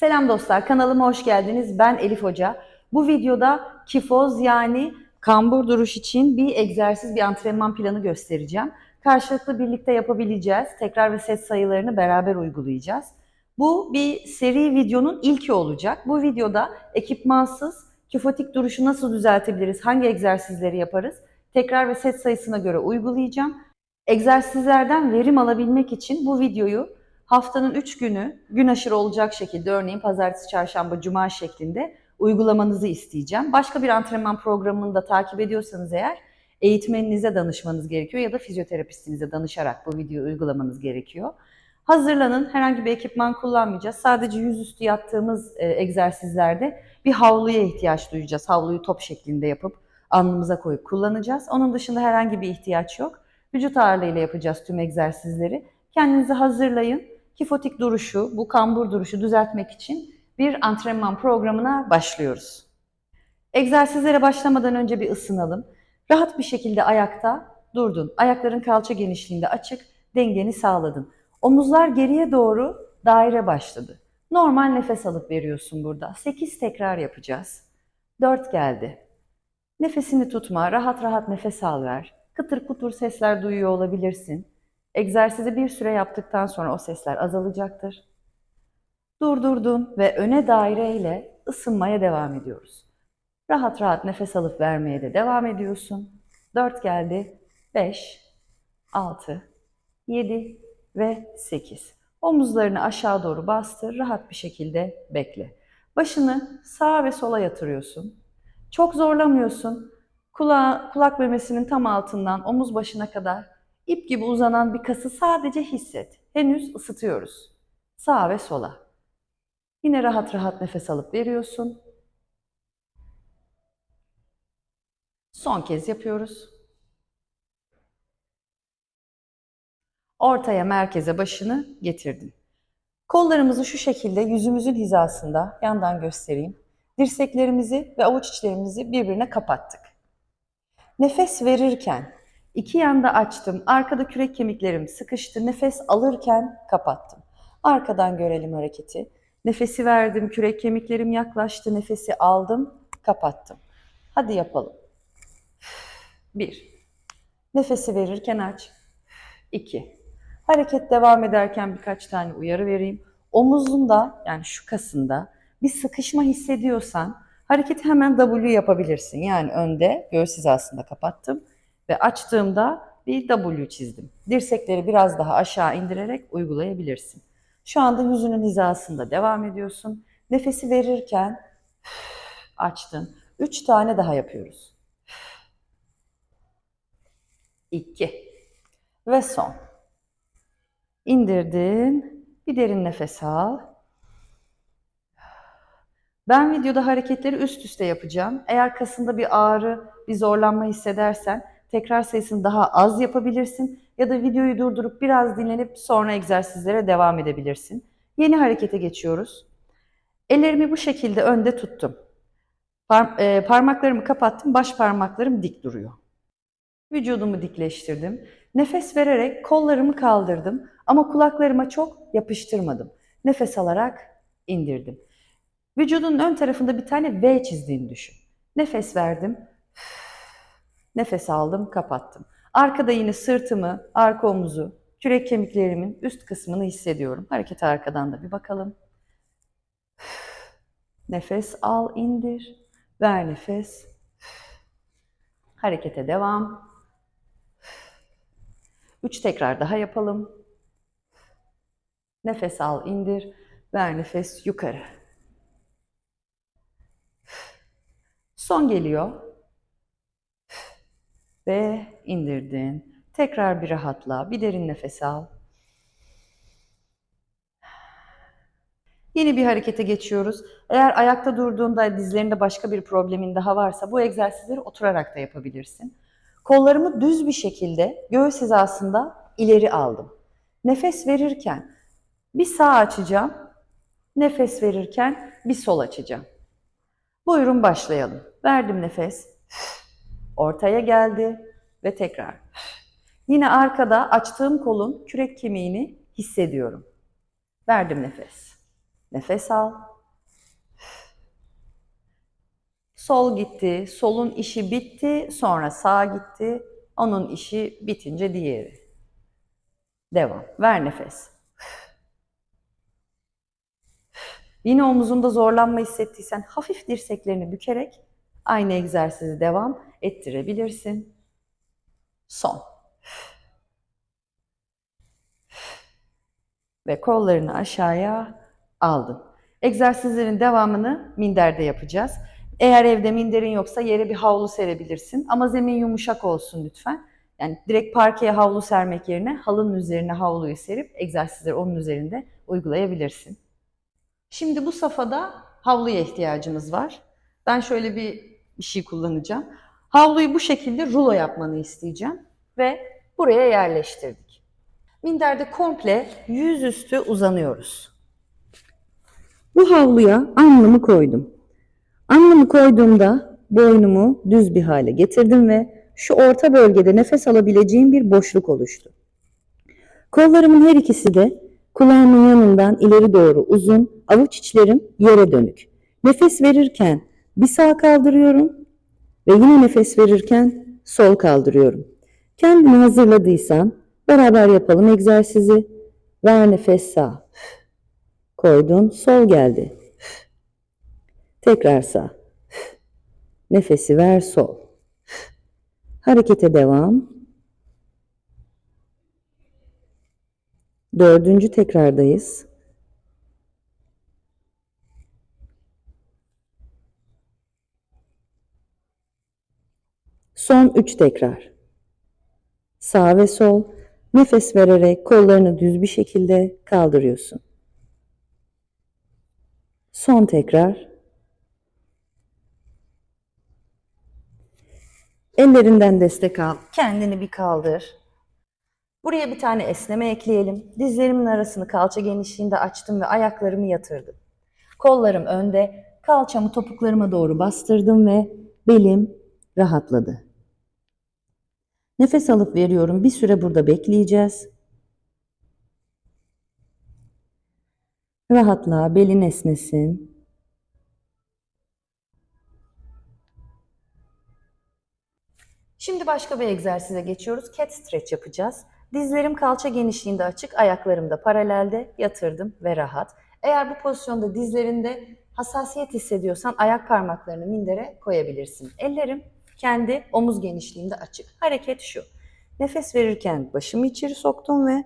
Selam dostlar, kanalıma hoş geldiniz. Ben Elif Hoca. Bu videoda kifoz yani kambur duruş için bir egzersiz, bir antrenman planı göstereceğim. Karşılıklı birlikte yapabileceğiz. Tekrar ve set sayılarını beraber uygulayacağız. Bu bir seri videonun ilki olacak. Bu videoda ekipmansız kifotik duruşu nasıl düzeltebiliriz, hangi egzersizleri yaparız, tekrar ve set sayısına göre uygulayacağım. Egzersizlerden verim alabilmek için bu videoyu haftanın 3 günü gün aşırı olacak şekilde örneğin pazartesi, çarşamba, cuma şeklinde uygulamanızı isteyeceğim. Başka bir antrenman programını da takip ediyorsanız eğer eğitmeninize danışmanız gerekiyor ya da fizyoterapistinize danışarak bu videoyu uygulamanız gerekiyor. Hazırlanın. Herhangi bir ekipman kullanmayacağız. Sadece yüzüstü yaptığımız e, egzersizlerde bir havluya ihtiyaç duyacağız. Havluyu top şeklinde yapıp alnımıza koyup kullanacağız. Onun dışında herhangi bir ihtiyaç yok. Vücut ağırlığıyla yapacağız tüm egzersizleri. Kendinizi hazırlayın. Kifotik duruşu, bu kambur duruşu düzeltmek için bir antrenman programına başlıyoruz. Egzersizlere başlamadan önce bir ısınalım. Rahat bir şekilde ayakta durdun. Ayakların kalça genişliğinde açık, dengeni sağladın. Omuzlar geriye doğru daire başladı. Normal nefes alıp veriyorsun burada. 8 tekrar yapacağız. 4 geldi. Nefesini tutma, rahat rahat nefes al ver. Kıtır kutur sesler duyuyor olabilirsin. Egzersizi bir süre yaptıktan sonra o sesler azalacaktır. Durdurdun ve öne daireyle ısınmaya devam ediyoruz. Rahat rahat nefes alıp vermeye de devam ediyorsun. 4 geldi. 5, 6, 7 ve 8. Omuzlarını aşağı doğru bastır. Rahat bir şekilde bekle. Başını sağa ve sola yatırıyorsun. Çok zorlamıyorsun. Kula, kulak memesinin tam altından omuz başına kadar ip gibi uzanan bir kası sadece hisset. Henüz ısıtıyoruz. Sağa ve sola. Yine rahat rahat nefes alıp veriyorsun. Son kez yapıyoruz. Ortaya merkeze başını getirdin. Kollarımızı şu şekilde yüzümüzün hizasında yandan göstereyim. Dirseklerimizi ve avuç içlerimizi birbirine kapattık. Nefes verirken iki yanda açtım. Arkada kürek kemiklerim sıkıştı. Nefes alırken kapattım. Arkadan görelim hareketi. Nefesi verdim, kürek kemiklerim yaklaştı. Nefesi aldım, kapattım. Hadi yapalım. Bir. Nefesi verirken aç. İki. Hareket devam ederken birkaç tane uyarı vereyim. Omuzunda yani şu kasında bir sıkışma hissediyorsan hareketi hemen W yapabilirsin. Yani önde göğüs hizasında kapattım ve açtığımda bir W çizdim. Dirsekleri biraz daha aşağı indirerek uygulayabilirsin. Şu anda yüzünün hizasında devam ediyorsun. Nefesi verirken açtın. Üç tane daha yapıyoruz. İki. Ve son. İndirdin. Bir derin nefes al. Ben videoda hareketleri üst üste yapacağım. Eğer kasında bir ağrı, bir zorlanma hissedersen tekrar sayısını daha az yapabilirsin ya da videoyu durdurup biraz dinlenip sonra egzersizlere devam edebilirsin. Yeni harekete geçiyoruz. Ellerimi bu şekilde önde tuttum. Par e, parmaklarımı kapattım, baş parmaklarım dik duruyor. Vücudumu dikleştirdim. Nefes vererek kollarımı kaldırdım ama kulaklarıma çok yapıştırmadım. Nefes alarak indirdim. Vücudun ön tarafında bir tane V çizdiğini düşün. Nefes verdim. Nefes aldım, kapattım. Arkada yine sırtımı, arka omuzu, kürek kemiklerimin üst kısmını hissediyorum. Hareket arkadan da bir bakalım. Nefes al, indir. Ver nefes. Harekete devam. Üç tekrar daha yapalım. Nefes al, indir. Ver nefes yukarı. Son geliyor. Ve indirdin. Tekrar bir rahatla. Bir derin nefes al. Yeni bir harekete geçiyoruz. Eğer ayakta durduğunda dizlerinde başka bir problemin daha varsa bu egzersizleri oturarak da yapabilirsin. Kollarımı düz bir şekilde göğüs hizasında ileri aldım. Nefes verirken bir sağ açacağım. Nefes verirken bir sol açacağım. Buyurun başlayalım. Verdim nefes. Ortaya geldi ve tekrar. Yine arkada açtığım kolun kürek kemiğini hissediyorum. Verdim nefes. Nefes al. Sol gitti, solun işi bitti, sonra sağ gitti. Onun işi bitince diğeri. Devam. Ver nefes. Yine omuzunda zorlanma hissettiysen hafif dirseklerini bükerek aynı egzersizi devam ettirebilirsin. Son. Ve kollarını aşağıya aldın. Egzersizlerin devamını minderde yapacağız. Eğer evde minderin yoksa yere bir havlu serebilirsin ama zemin yumuşak olsun lütfen. Yani direkt parkeye havlu sermek yerine halının üzerine havluyu serip egzersizleri onun üzerinde uygulayabilirsin. Şimdi bu safhada havluya ihtiyacımız var. Ben şöyle bir, bir şey kullanacağım. Havluyu bu şekilde rulo yapmanı isteyeceğim ve buraya yerleştirdik. Minderde komple yüzüstü uzanıyoruz. Bu havluya alnımı koydum. Alnımı koyduğumda boynumu düz bir hale getirdim ve şu orta bölgede nefes alabileceğim bir boşluk oluştu. Kollarımın her ikisi de kulağımın yanından ileri doğru uzun, avuç içlerim yere dönük. Nefes verirken bir sağ kaldırıyorum ve yine nefes verirken sol kaldırıyorum. Kendini hazırladıysan beraber yapalım egzersizi. Ver nefes sağ. Koydun, sol geldi. Tekrar sağ. Nefesi ver sol. Harekete devam. Dördüncü tekrardayız. Son üç tekrar. Sağ ve sol nefes vererek kollarını düz bir şekilde kaldırıyorsun. Son tekrar. Ellerinden destek al. Kendini bir kaldır. Buraya bir tane esneme ekleyelim. Dizlerimin arasını kalça genişliğinde açtım ve ayaklarımı yatırdım. Kollarım önde, kalçamı topuklarıma doğru bastırdım ve belim rahatladı. Nefes alıp veriyorum. Bir süre burada bekleyeceğiz. Rahatla, belin esnesin. Şimdi başka bir egzersize geçiyoruz. Cat stretch yapacağız. Dizlerim kalça genişliğinde açık, ayaklarım da paralelde yatırdım ve rahat. Eğer bu pozisyonda dizlerinde hassasiyet hissediyorsan ayak parmaklarını mindere koyabilirsin. Ellerim kendi omuz genişliğinde açık. Hareket şu. Nefes verirken başımı içeri soktum ve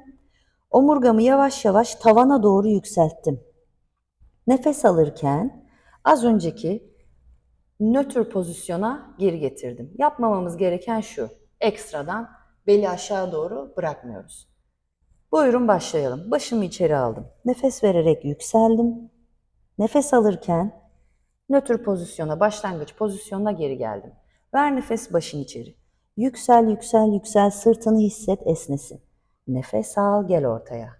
omurgamı yavaş yavaş tavana doğru yükselttim. Nefes alırken az önceki nötr pozisyona geri getirdim. Yapmamamız gereken şu. Ekstradan beli aşağı doğru bırakmıyoruz. Buyurun başlayalım. Başımı içeri aldım. Nefes vererek yükseldim. Nefes alırken nötr pozisyona, başlangıç pozisyonuna geri geldim. Ver nefes başın içeri. Yüksel, yüksel, yüksel. Sırtını hisset, esnesin. Nefes al, gel ortaya.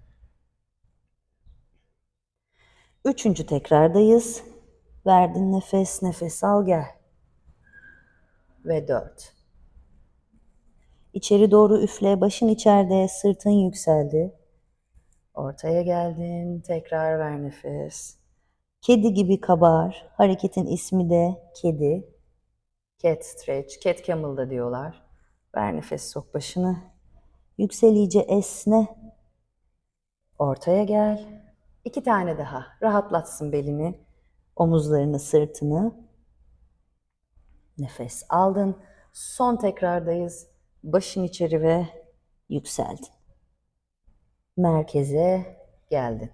Üçüncü tekrardayız. Verdin nefes, nefes al, gel. Ve dört. İçeri doğru üfle, başın içeride, sırtın yükseldi. Ortaya geldin, tekrar ver nefes. Kedi gibi kabar, hareketin ismi de kedi. Cat stretch, cat camel da diyorlar. Ver nefes sok başını. Yüksel iyice esne. Ortaya gel. İki tane daha. Rahatlatsın belini, omuzlarını, sırtını. Nefes aldın. Son tekrardayız. Başın içeri ve yükseldin. Merkeze geldin.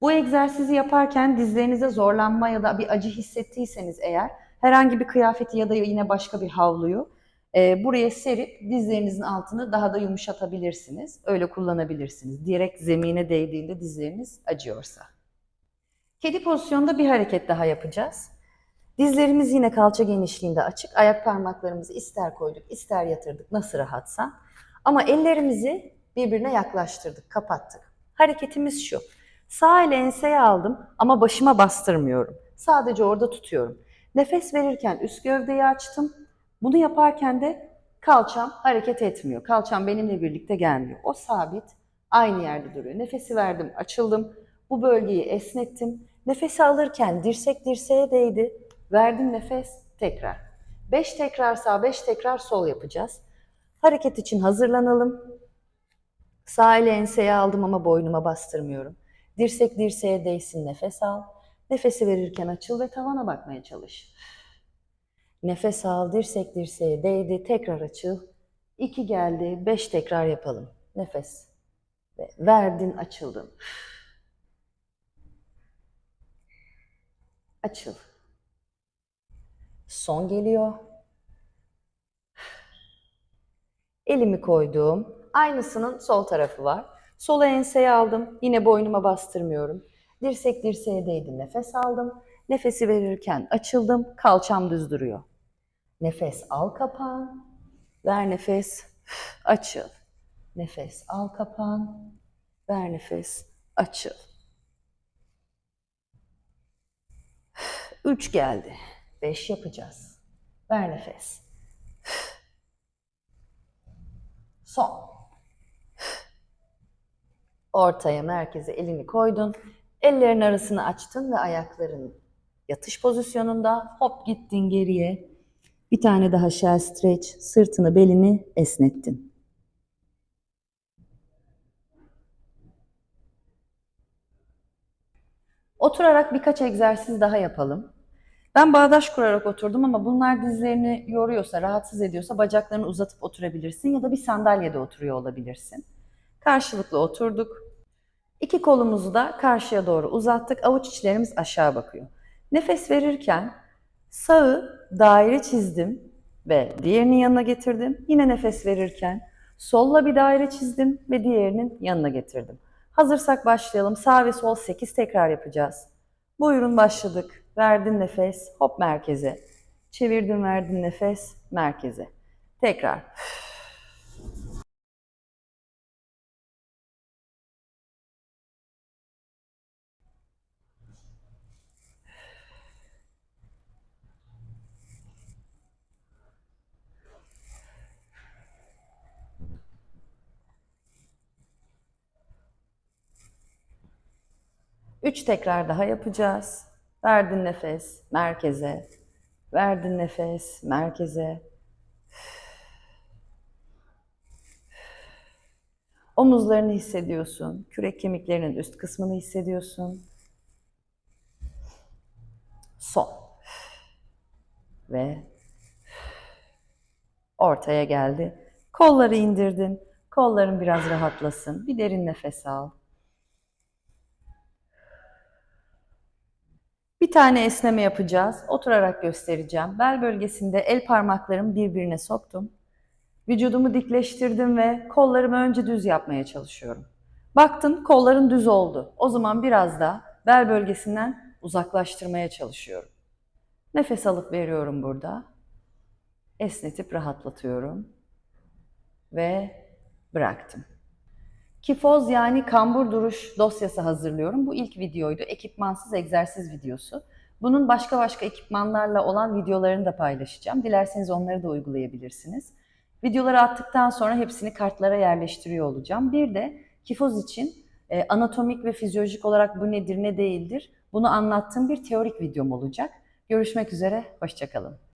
Bu egzersizi yaparken dizlerinize zorlanma ya da bir acı hissettiyseniz eğer herhangi bir kıyafeti ya da yine başka bir havluyu e, buraya serip dizlerinizin altını daha da yumuşatabilirsiniz. Öyle kullanabilirsiniz. Direkt zemine değdiğinde dizleriniz acıyorsa. Kedi pozisyonda bir hareket daha yapacağız. Dizlerimiz yine kalça genişliğinde açık. Ayak parmaklarımızı ister koyduk, ister yatırdık nasıl rahatsa. Ama ellerimizi birbirine yaklaştırdık, kapattık. Hareketimiz şu. Sağ ile enseye aldım ama başıma bastırmıyorum. Sadece orada tutuyorum. Nefes verirken üst gövdeyi açtım. Bunu yaparken de kalçam hareket etmiyor. Kalçam benimle birlikte gelmiyor. O sabit, aynı yerde duruyor. Nefesi verdim, açıldım. Bu bölgeyi esnettim. Nefesi alırken dirsek dirseğe değdi. Verdim nefes. Tekrar. 5 tekrar sağ, 5 tekrar sol yapacağız. Hareket için hazırlanalım. Sağ ile enseye aldım ama boynuma bastırmıyorum. Dirsek dirseğe değsin nefes al. Nefesi verirken açıl ve tavana bakmaya çalış. Nefes al, dirsek dirseğe değdi, tekrar açıl. 2 geldi, 5 tekrar yapalım. Nefes. Ve verdin, açıldın. Açıl. Son geliyor. Elimi koydum. Aynısının sol tarafı var. Sola enseye aldım. Yine boynuma bastırmıyorum. Dirsek dirseğe değdi. Nefes aldım. Nefesi verirken açıldım. Kalçam düz duruyor. Nefes al kapan. Ver nefes. Açıl. Nefes al kapan. Ver nefes. Açıl. Üç geldi. Beş yapacağız. Ver nefes. Son. Ortaya, merkeze elini koydun. Ellerin arasını açtın ve ayakların yatış pozisyonunda. Hop gittin geriye. Bir tane daha shell stretch. Sırtını, belini esnettin. Oturarak birkaç egzersiz daha yapalım. Ben bağdaş kurarak oturdum ama bunlar dizlerini yoruyorsa, rahatsız ediyorsa bacaklarını uzatıp oturabilirsin ya da bir sandalyede oturuyor olabilirsin. Karşılıklı oturduk. İki kolumuzu da karşıya doğru uzattık. Avuç içlerimiz aşağı bakıyor. Nefes verirken sağı daire çizdim ve diğerinin yanına getirdim. Yine nefes verirken solla bir daire çizdim ve diğerinin yanına getirdim. Hazırsak başlayalım. Sağ ve sol 8 tekrar yapacağız. Buyurun başladık. Verdin nefes, hop merkeze. Çevirdin, verdin nefes, merkeze. Tekrar. Üç tekrar daha yapacağız. Verdin nefes, merkeze. Verdin nefes, merkeze. Omuzlarını hissediyorsun. Kürek kemiklerinin üst kısmını hissediyorsun. Son. Ve ortaya geldi. Kolları indirdin. Kolların biraz rahatlasın. Bir derin nefes al. Bir tane esneme yapacağız. Oturarak göstereceğim. Bel bölgesinde el parmaklarımı birbirine soktum. Vücudumu dikleştirdim ve kollarımı önce düz yapmaya çalışıyorum. Baktım kolların düz oldu. O zaman biraz da bel bölgesinden uzaklaştırmaya çalışıyorum. Nefes alıp veriyorum burada. Esnetip rahatlatıyorum. Ve bıraktım. Kifoz yani kambur duruş dosyası hazırlıyorum. Bu ilk videoydu. Ekipmansız egzersiz videosu. Bunun başka başka ekipmanlarla olan videolarını da paylaşacağım. Dilerseniz onları da uygulayabilirsiniz. Videoları attıktan sonra hepsini kartlara yerleştiriyor olacağım. Bir de kifoz için e, anatomik ve fizyolojik olarak bu nedir ne değildir bunu anlattığım bir teorik videom olacak. Görüşmek üzere, hoşçakalın.